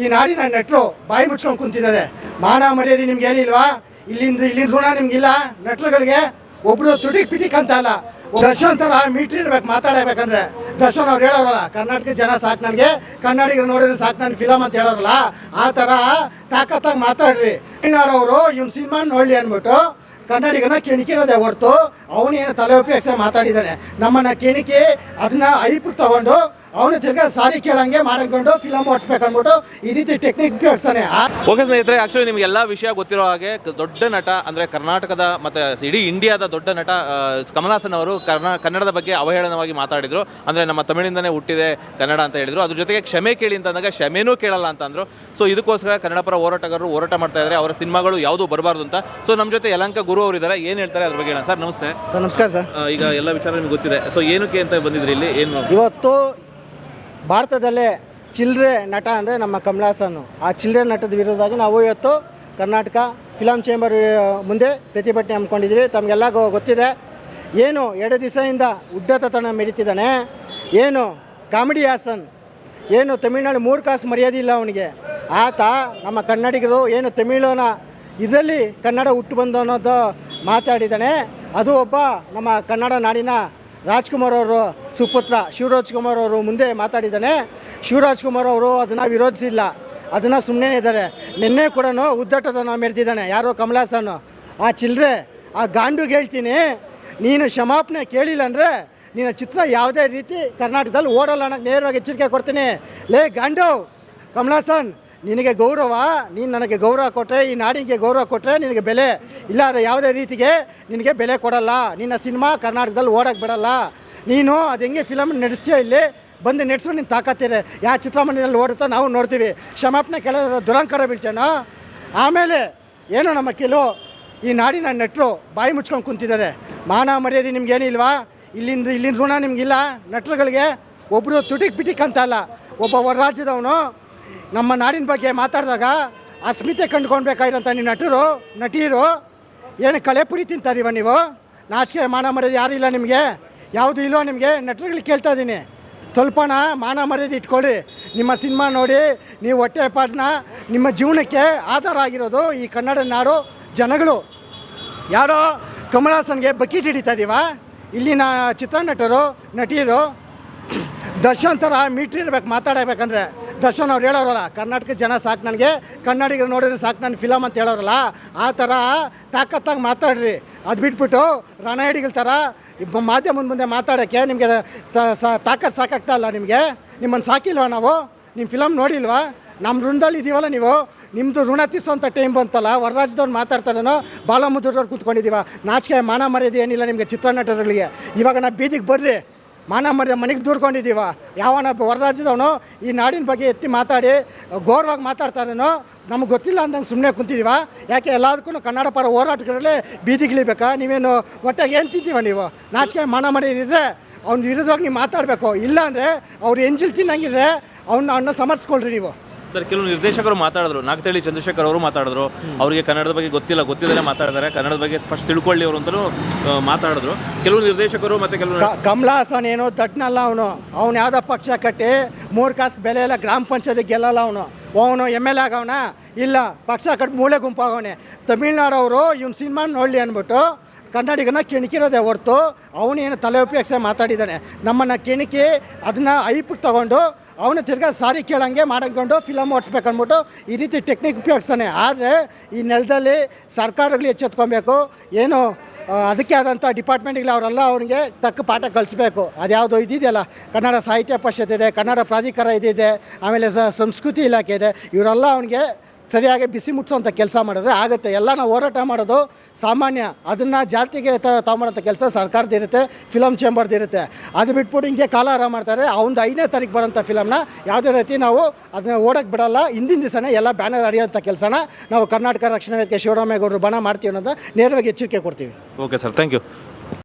ಈ ನಾಡಿನ ನೆಟ್ರು ಬಾಯಿ ಮುಚ್ಕೊಂಡು ಕುಂತಿದ್ದಾರೆ. ಮಾನ ಮರ್ಯಾದೆ ನಿಮ್ಗೆ ಏನಿಲ್ವಾ? ಇಲ್ಲಿಂದ ಇಲ್ಲಿಂದ ಋಣ ನಿಮ್ಗಿಲ್ಲ? ನೆಟ್ರುಗಳಿಗೆ ಒಬ್ರು ತುಟಿಕ್ ಪಿಟಿಕ್ ಅಂತ ಅಲ್ಲ. ದರ್ಶನ್ ತರ ಮೀಟ್ರ್ ಇರ್ಬೇಕು, ಮಾತಾಡಬೇಕಂದ್ರೆ. ದರ್ಶನ್ ಅವ್ರು ಹೇಳೋರಲ್ಲ ಕರ್ನಾಟಕ ಜನ ಸಾಕು ನನಗೆ, ಕನ್ನಡಿಗರು ನೋಡಿದ್ರೆ ಸಾಕು ನನ್ನ ಫಿಲಮ್ ಅಂತ ಹೇಳೋರಲ್ಲ, ಆ ಥರ ತಾಕತ್ತಾಗಿ ಮಾತಾಡ್ರಿ. ಅವರು ಇವ್ನ ಸಿನಿಮಾ ನೋಡಲಿ ಅಂದ್ಬಿಟ್ಟು ಕನ್ನಡಿಗನ ಕೆಣಕಿರೋದೇ ಹೊರತು ಅವನೇನು ತಲೆ ಉಪಯೋಗಿಸ ಮಾತಾಡಿದ್ದಾನೆ. ನಮ್ಮನ್ನ ಕೆಣಕಿ ಅದನ್ನ ಐಪು ತಗೊಂಡು ಅವನು ತಿರ್ಗಾ ಸಾರಿ ಕೇಳಂಗೆ ಮಾಡ್ಕೊಂಡು ಫಿಲಮ್ ಓಡಿಸ್ಬೇಕನ್ಬಿಟ್ಟು ಈ ರೀತಿ ಟೆಕ್ನಿಕ್ ಉಪಯೋಗಿಸ್ತಾನೆ. ಆ ಓಕೆ ಸ್ನೇಹಿತರೆ ಆಕ್ಚುಲಿ ನಿಮ್ಗೆ ಎಲ್ಲ ವಿಷಯ ಗೊತ್ತಿರೋ ಹಾಗೆ ದೊಡ್ಡ ನಟ ಅಂದ್ರೆ ಕರ್ನಾಟಕದ ಮತ್ತೆ ಇಡೀ ಇಂಡಿಯಾದ ದೊಡ್ಡ ನಟ ಕಮಲಾಸನ್ ಕಮಲ್ ಹಾಸನ್ ಅವರು ಕರ್ನಾ ಕನ್ನಡದ ಬಗ್ಗೆ ಅವಹೇಳನವಾಗಿ ಮಾತಾಡಿದ್ರು. ಅಂದ್ರೆ ನಮ್ಮ ತಮಿಳಿಂದನೇ ಹುಟ್ಟಿದೆ ಕನ್ನಡ ಅಂತ ಹೇಳಿದ್ರು. ಅದ್ರ ಜೊತೆಗೆ ಕ್ಷಮೆ ಕೇಳಿ ಅಂತ ಅಂದಾಗ ಕ್ಷಮೆನೂ ಕೇಳಲ್ಲ ಅಂತ ಅಂದ್ರು ಸೊ ಇದಕ್ಕೋಸ್ಕರ ಕನ್ನಡ ಪರ ಹೋರಾಟಗಾರರು ಹೋರಾಟ ಮಾಡ್ತಾ ಇದ್ದಾರೆ. ಅವರ ಸಿನಿಮಾಗಳು ಯಾವುದು ಬರಬಾರ್ದು ಅಂತ. ಸೊ ನಮ್ಮ ಜೊತೆ ಯಲಂಕ ಗುರು ಅವರು ಇದ್ದಾರೆ. ಏನು ಹೇಳ್ತಾರೆ ಅದ್ರ ಬಗ್ಗೆ ಹೇಳೋಣ? ಸರ್ ನಮಸ್ತೆ. ಸರ್ ನಮಸ್ಕಾರ ಸರ್. ಈಗ ಎಲ್ಲ ವಿಚಾರ ನಿಮ್ಗೆ ಗೊತ್ತಿದೆ. ಸೊ ಏನಕ್ಕೆ ಅಂತ ಬಂದಿದ್ರಿ ಇಲ್ಲಿ? ಏನು ಇವತ್ತು ಭಾರತದಲ್ಲೇ ಚಿಲ್ಲರೆ ನಟ ಅಂದರೆ ನಮ್ಮ ಕಮಲ್ ಹಾಸನ್ ಆ ಚಿಲ್ಲರೆ ನಟದ ವಿರೋಧವಾಗಿ ನಾವು ಇವತ್ತು ಕರ್ನಾಟಕ ಫಿಲಮ್ ಚೇಂಬರ್ ಮುಂದೆ ಪ್ರತಿಭಟನೆ ಹಮ್ಮಿಕೊಂಡಿದ್ದೀವಿ. ತಮಗೆಲ್ಲ ಗೊತ್ತಿದೆ. ಏನು ಎರಡು ದಿವಸದಿಂದ ಉಡ್ಡತತನ ಮೆರೀತಿದ್ದಾನೆ. ಏನು ಕಾಮಿಡಿ ಹಾಸನ್. ಏನು ತಮಿಳ್ನಾಡು ಮೂರು ಕಾಸು ಮರ್ಯಾದೆ ಇಲ್ಲ ಅವನಿಗೆ. ಆತ ನಮ್ಮ ಕನ್ನಡಿಗರು ಏನು ತಮಿಳನ ಇದರಲ್ಲಿ ಕನ್ನಡ ಹುಟ್ಟು ಬಂದು ಅನ್ನೋದು ಮಾತಾಡಿದ್ದಾನೆ. ಅದು ಒಬ್ಬ ನಮ್ಮ ಕನ್ನಡ ನಾಡಿನ ರಾಜ್ಕುಮಾರ್ ಅವರು ಸುಪುತ್ರ ಶಿವರಾಜ್ ಕುಮಾರ್ ಅವರು ಮುಂದೆ ಮಾತಾಡಿದ್ದಾನೆ. ಶಿವರಾಜ್ ಕುಮಾರ್ ಅವರು ಅದನ್ನು ವಿರೋಧಿಸಿಲ್ಲ. ಅದನ್ನು ಸುಮ್ಮನೆ ಇದ್ದಾರೆ. ನಿನ್ನೆ ಕೂಡ ಉದ್ದಟತನ ಮೆರೆದಿದ್ದಾನೆ. ಯಾರೋ ಕಮಲಾಸನ್ ಆ ಚಿಲ್ಲರೆ ಆ ಗಾಂಡುಗೆ ಹೇಳ್ತೀನಿ. ನೀನು ಕ್ಷಮಾಪಣೆ ಕೇಳಿಲ್ಲ ಅಂದರೆ ನಿನ್ನ ಚಿತ್ರ ಯಾವುದೇ ರೀತಿ ಕರ್ನಾಟಕದಲ್ಲಿ ಓಡಲ್ಲ ನೇರವಾಗಿ ಎಚ್ಚರಿಕೆ ಕೊಡ್ತೀನಿ. ಲೇ ಗಾಂಡು ಕಮಲಾಸನ್ ನಿನಗೆ ಗೌರವ, ನೀನು ನನಗೆ ಗೌರವ ಕೊಟ್ಟರೆ ಈ ನಾಡಿಗೆ ಗೌರವ ಕೊಟ್ಟರೆ ನಿನಗೆ ಬೆಲೆ. ಇಲ್ಲ ಯಾವುದೇ ರೀತಿಗೆ ನಿನಗೆ ಬೆಲೆ ಕೊಡಲ್ಲ. ನಿನ್ನ ಸಿನಿಮಾ ಕರ್ನಾಟಕದಲ್ಲಿ ಓಡಕ್ಕೆ ಬಿಡಲ್ಲ. ನೀನು ಅದು ಹೆಂಗೆ ಫಿಲಮ್ ನಡೆಸ್ತೀಯ ಇಲ್ಲಿ, ಬಂದು ನೆಡ್ಸ್ಕೊಂಡು ನೀನು ತಾಕತ್ತಿದೆ. ಯಾವ ಚಿತ್ರಮಂದಿರದಲ್ಲಿ ಓಡುತ್ತೋ ನಾವು ನೋಡ್ತೀವಿ. ಕ್ಷಮಾಪಣೆ ಕೆಳಗೆ ದುರಂಕಾರ ಬೀಳ್ಸೋಣ ಆಮೇಲೆ ಏನು ನಮ್ಮ ಕೆಲವು ಈ ನಾಡಿನ ನೆಟ್ರು ಬಾಯಿ ಮುಚ್ಕೊಂಡು ಕುಂತಿದ್ದಾರೆ. ಮಾನ ಮರ್ಯಾದೆ ನಿಮ್ಗೇನಿಲ್ವಾ ಇಲ್ಲಿಂದ ಇಲ್ಲಿಂದ ಋಣ ನಿಮಗಿಲ್ಲ. ನಟರುಗಳಿಗೆ ಒಬ್ಬರು ತುಟಿಕ್ ಬಿಟಿಕ್ ಅಂತ ಅಲ್ಲ. ಒಬ್ಬ ಹೊರ ರಾಜ್ಯದವನು ನಮ್ಮ ನಾಡಿನ ಬಗ್ಗೆ ಮಾತಾಡಿದಾಗ ಅಸ್ಮಿತೆ ಕಂಡುಕೊಳ್ಬೇಕಾಗಿರೋಂಥ ನೀವು ನಟರು, ನಟಿಯರು, ಏನು ಕಳೆ ಪುರಿ ತಿಂತಾರೀವ ನೀವು? ನಾಚಿಕೆ, ಮಾನ ಮರ್ಯಾದೆ ಯಾರು ಇಲ್ಲ ನಿಮಗೆ? ಯಾವುದು ಇಲ್ವೋ ನಿಮಗೆ? ನಟರುಗಳಿಗೆ ಕೇಳ್ತಾ ಇದ್ದೀನಿ ಸ್ವಲ್ಪನ ಮಾನ ಮರ್ಯಾದೆ ಇಟ್ಕೊಳ್ಳಿ ನಿಮ್ಮ ಸಿನಿಮಾ ನೋಡಿ, ನೀವು ಹೊಟ್ಟೆ ಪಾಡನ್ನ ನಿಮ್ಮ ಜೀವನಕ್ಕೆ ಆಧಾರ ಆಗಿರೋದು ಈ ಕನ್ನಡ ನಾಡು ಜನಗಳು. ಯಾರೋ ಕಮಲಾಸನ್ಗೆ ಬಕೀಟ್ ಹಿಡಿತಾ ಇದೀವ? ಇಲ್ಲಿನ ಚಿತ್ರನಟರು, ನಟಿಯರು ದರ್ಶನ್ ಥರ ಮೀಟ್ರ್ ಇರ್ಬೇಕು ಮಾತಾಡಬೇಕಂದ್ರೆ ದರ್ಶನ್ ಅವ್ರು ಹೇಳೋರಲ್ಲ ಕರ್ನಾಟಕ ಜನ ಸಾಕು ನನಗೆ, ಕನ್ನಡಿಗರು ನೋಡಿದ್ರೆ ಸಾಕು ನನ್ನ ಫಿಲಮ್ ಅಂತ ಹೇಳೋರಲ್ಲ, ಆ ಥರ ತಾಕತ್ತಾಗಿ ಮಾತಾಡ್ರಿ. ಅದು ಬಿಟ್ಬಿಟ್ಟು ರಣಹಿಡಿಗಳ ಥರ ಮಾಧ್ಯಮದ ಮುಂದೆ ಮಾತಾಡೋಕ್ಕೆ ನಿಮಗೆ ತಾಕತ್ ಸಾಕಾಗ್ತಾ ಇಲ್ಲ ನಿಮಗೆ? ನಿಮ್ಮನ್ನು ಸಾಕಿಲ್ವಾ ನಾವು? ನಿಮ್ಮ ಫಿಲಮ್ ನೋಡಿಲ್ವಾ? ನಮ್ಮ ಋಣದಲ್ಲಿ ಇದೀವಲ್ಲ ನೀವು? ನಿಮ್ಮದು ಋಣ ತಿಸುವಂಥ ಟೈಮ್ ಬಂತಲ್ಲ ಹೊರರಾಜ್ಯದವ್ರು ಮಾತಾಡ್ತಾರೇನೋ ಬಾಲಮುದ್ರವ್ರು ಕೂತ್ಕೊಂಡಿದ್ದೀವ. ನಾಚಿಕೆ, ಮಾನ ಮರ್ಯಾದೆ ಏನಿಲ್ಲ ನಿಮಗೆ ಚಿತ್ರನಟರುಗಳಿಗೆ. ಇವಾಗ ನಾ ಬೀದಿಗೆ ಬರ್ರಿ. ಮಾನ ಮರ್ಯಾದೆ ಮನೆಗೆ ದೂರ್ಕೊಂಡಿದ್ದೀವ. ಯಾವನ ಹೊರ ರಾಜ್ಯದವನು ಈ ನಾಡಿನ ಬಗ್ಗೆ ಎತ್ತಿ ಮಾತಾಡಿ ಗೌರವಾಗಿ ಮಾತಾಡ್ತಾರೇನೋ, ನಮ್ಗೆ ಗೊತ್ತಿಲ್ಲ ಅಂದಂಗೆ ಸುಮ್ಮನೆ ಕುಂತಿದ್ದೀವ. ಯಾಕೆ ಎಲ್ಲದಕ್ಕೂ ಕನ್ನಡ ಪರ ಹೋರಾಟಗಳಲ್ಲೇ ಬೀದಿಗಿಳಿಬೇಕಾ ನೀವೇನು ಒಟ್ಟಾಗಿ ಏನು ತಿಂತೀವ ನೀವು? ನಾಚಿಕೆ ಮಾನ ಮರ್ಯಾದೆ ಅವ್ನು ವಿರುದ್ಧವಾಗಿ ನೀವು ಮಾತಾಡಬೇಕು. ಇಲ್ಲ ಅಂದರೆ ಅವ್ರು ಎಂಜಿಲ್ ತಿನ್ನಂಗಿದ್ರೆ ಅವ್ನ ಅವನ್ನ ಸಮರ್ಸ್ಕೊಳ್ರಿ ನೀವು. ಸರ್ ಕೆಲವು ನಿರ್ದೇಶಕರು ಮಾತಾಡಿದ್ರು. ನಾಗತಳ್ಳಿ ಚಂದ್ರಶೇಖರ್ ಅವರು ಮಾತಾಡಿದ್ರು. ಅವರಿಗೆ ಕನ್ನಡದ ಬಗ್ಗೆ ಗೊತ್ತಿಲ್ಲ ಗೊತ್ತಿಲ್ಲದೆ ಮಾತಾಡಿದ್ದಾರೆ ಕನ್ನಡದ ಬಗ್ಗೆ ಫಸ್ಟ್ ತಿಳ್ಕೊಳ್ಳಿ ಅವರು ಅಂತಲೂ ಆ, ಮಾತಾಡಿದ್ರು. ಕೆಲವು ನಿರ್ದೇಶಕರು ಮತ್ತೆ ಕೆಲವು ಕ- ಕಮಲ ಹಾಸನ್ ಏನು ದಡ್ನಲ್ಲ ಅವನು. ಅವ್ನು ಯಾವುದೋ ಪಕ್ಷ ಕಟ್ಟಿ ಮೂರು ಕಾಸು ಬೆಲೆ ಎಲ್ಲ ಗ್ರಾಮ ಪಂಚಾಯತಿ ಗೆಲ್ಲಲ್ಲ ಅವನು. ಅವನು ಎಂ ಎಲ್ ಎ ಆಗವನ? ಇಲ್ಲ. ಪಕ್ಷ ಕಟ್ಟಿ ಮೂಳೆ ಗುಂಪಾಗವನೆ ತಮಿಳ್ನಾಡವರು ಇವ್ನ ಸಿನಿಮಾ ನೋಡಲಿ ಅಂದ್ಬಿಟ್ಟು ಕನ್ನಡಿಗನ ಕೆಣಕಿರೋದೇ ಹೊರ್ತು ಅವನೇನು ತಲೆ ಉಪಯೋಗಿಸ ಮಾತಾಡಿದ್ದಾನೆ. ನಮ್ಮನ್ನು ಕೆಣಕಿ ಅದನ್ನ ಐಪಿಗೆ ತಗೊಂಡು ಅವನು ತಿರ್ಗಾ ಸಾರಿ ಕೇಳಂಗೆ ಮಾಡ್ಕೊಂಡು ಫಿಲಮ್ ಓಡಿಸ್ಬೇಕಂದ್ಬಿಟ್ಟು ಈ ರೀತಿ ಟೆಕ್ನಿಕ್ ಉಪಯೋಗಿಸ್ತಾನೆ. ಆದರೆ ಈ ನೆಲದಲ್ಲಿ ಸರ್ಕಾರಗಳು ಎಚ್ಚೆತ್ಕೊಬೇಕು. ಏನು ಅದಕ್ಕೆ ಆದಂಥ ಡಿಪಾರ್ಟ್ಮೆಂಟ್ಗಳು ಅವರೆಲ್ಲ ಅವನಿಗೆ ತಕ್ಕ ಪಾಠ ಕಲಿಸ್ಬೇಕು. ಅದ್ಯಾವುದೋ ಇದಿದೆಯಲ್ಲ. ಕನ್ನಡ ಸಾಹಿತ್ಯ ಪರಿಷತ್ ಇದೆ, ಕನ್ನಡ ಪ್ರಾಧಿಕಾರ ಇದಿದೆ, ಆಮೇಲೆ ಸಂಸ್ಕೃತಿ ಇಲಾಖೆ ಇದೆ. ಇವರೆಲ್ಲ ಅವನಿಗೆ ಸರಿಯಾಗಿ ಬಿಸಿ ಮುಟ್ಸೋಂಥ ಕೆಲಸ ಮಾಡಿದ್ರೆ ಆಗುತ್ತೆ. ಎಲ್ಲ ನಾವು ಹೋರಾಟ ಮಾಡೋದು ಸಾಮಾನ್ಯ. ಅದನ್ನು ಜಾತಿಗೆ ತಗೊಂಬರೋಂಥ ಕೆಲಸ ಸರ್ಕಾರದಿರುತ್ತೆ ಫಿಲಮ್ ಚೇಂಬರ್ದಿರುತ್ತೆ ಅದು ಬಿಟ್ಬಿಟ್ಟು ಹಿಂಗೆ ಕಾಲಾರ ಮಾಡ್ತಾರೆ. ಅವೊಂದು ಐದನೇ ತಾರೀಕು ಬರೋಂಥ ಫಿಲಮ್ನ ಯಾವುದೇ ರೀತಿ ನಾವು ಅದನ್ನ ಓಡಕ್ಕೆ ಬಿಡಲ್ಲ. ಹಿಂದಿನ ದಿವಸನೇ ಎಲ್ಲ ಬ್ಯಾನರ್ ಅಡಿಯೋಂಥ ಕೆಲಸನ ನಾವು ಕರ್ನಾಟಕ ರಕ್ಷಣಾ ವೇದಿಕೆ ಶಿವರಾಮೇಗೌಡರು ಬಣ ಮಾಡ್ತೀವಿ ಅನ್ನೋದು ನೇರವಾಗಿ ಎಚ್ಚರಿಕೆ ಕೊಡ್ತೀವಿ. Okay sir, thank you.